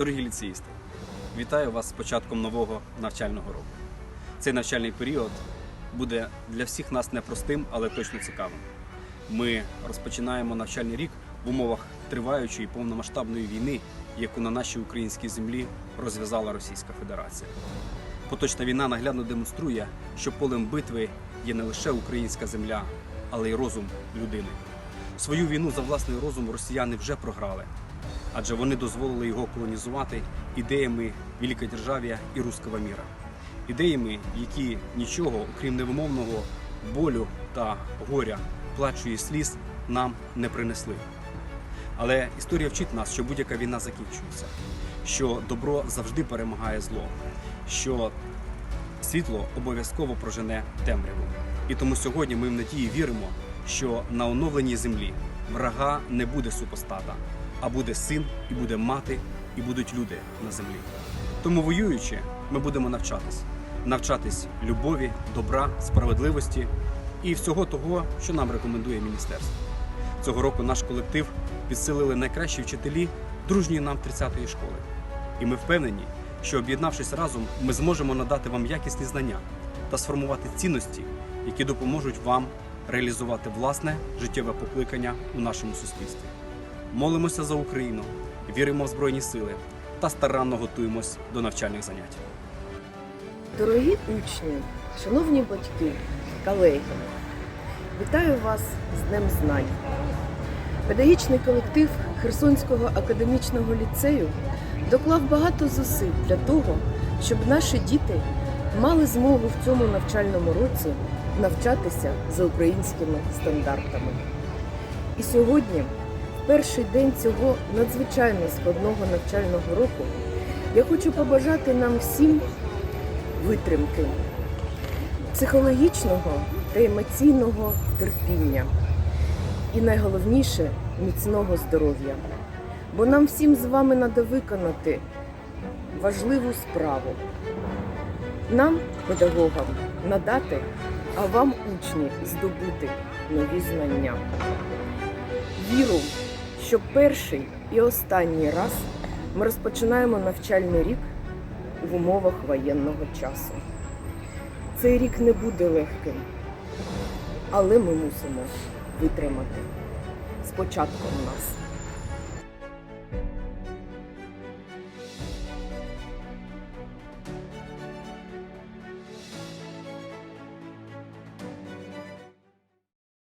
Дорогі ліцеїсти, вітаю вас з початком нового навчального року. Цей навчальний період буде для всіх нас непростим, але точно цікавим. Ми розпочинаємо навчальний рік в умовах триваючої повномасштабної війни, яку на нашій українській землі розв'язала Російська Федерація. Поточна війна наглядно демонструє, що полем битви є не лише українська земля, але й розум людини. Свою війну за власний розум росіяни вже програли, адже вони дозволили його колонізувати ідеями великодержав'я і руского міра, ідеями, які нічого, окрім невимовного болю та горя, плачу і сліз, нам не принесли. Але історія вчить нас, що будь-яка війна закінчується, що добро завжди перемагає зло, що світло обов'язково прожене темряву. І тому сьогодні ми в надії віримо, що на оновленій землі врага не буде супостата, а буде син, і буде мати, і будуть люди на землі. Тому воюючи, ми будемо навчатись, навчатись любові, добра, справедливості і всього того, що нам рекомендує міністерство. Цього року наш колектив підсилили найкращі вчителі дружньої нам 30-ї школи. І ми впевнені, що об'єднавшись разом, ми зможемо надати вам якісні знання та сформувати цінності, які допоможуть вам реалізувати власне життєве покликання у нашому суспільстві. Молимося за Україну, віримо в Збройні Сили та старанно готуємось до навчальних занять. Дорогі учні, шановні батьки, колеги, вітаю вас з Днем Знань. Педагогічний колектив Херсонського академічного ліцею доклав багато зусиль для того, щоб наші діти мали змогу в цьому навчальному році навчатися за українськими стандартами. І сьогодні, в перший день цього надзвичайно складного навчального року, я хочу побажати нам всім витримки, психологічного та емоційного терпіння і найголовніше міцного здоров'я. Бо нам всім з вами треба виконати важливу справу. Нам, педагогам, надати, а вам, учні, здобути нові знання. Віру, що перший і останній раз ми розпочинаємо навчальний рік в умовах воєнного часу. Цей рік не буде легким, але ми мусимо витримати з початком нас.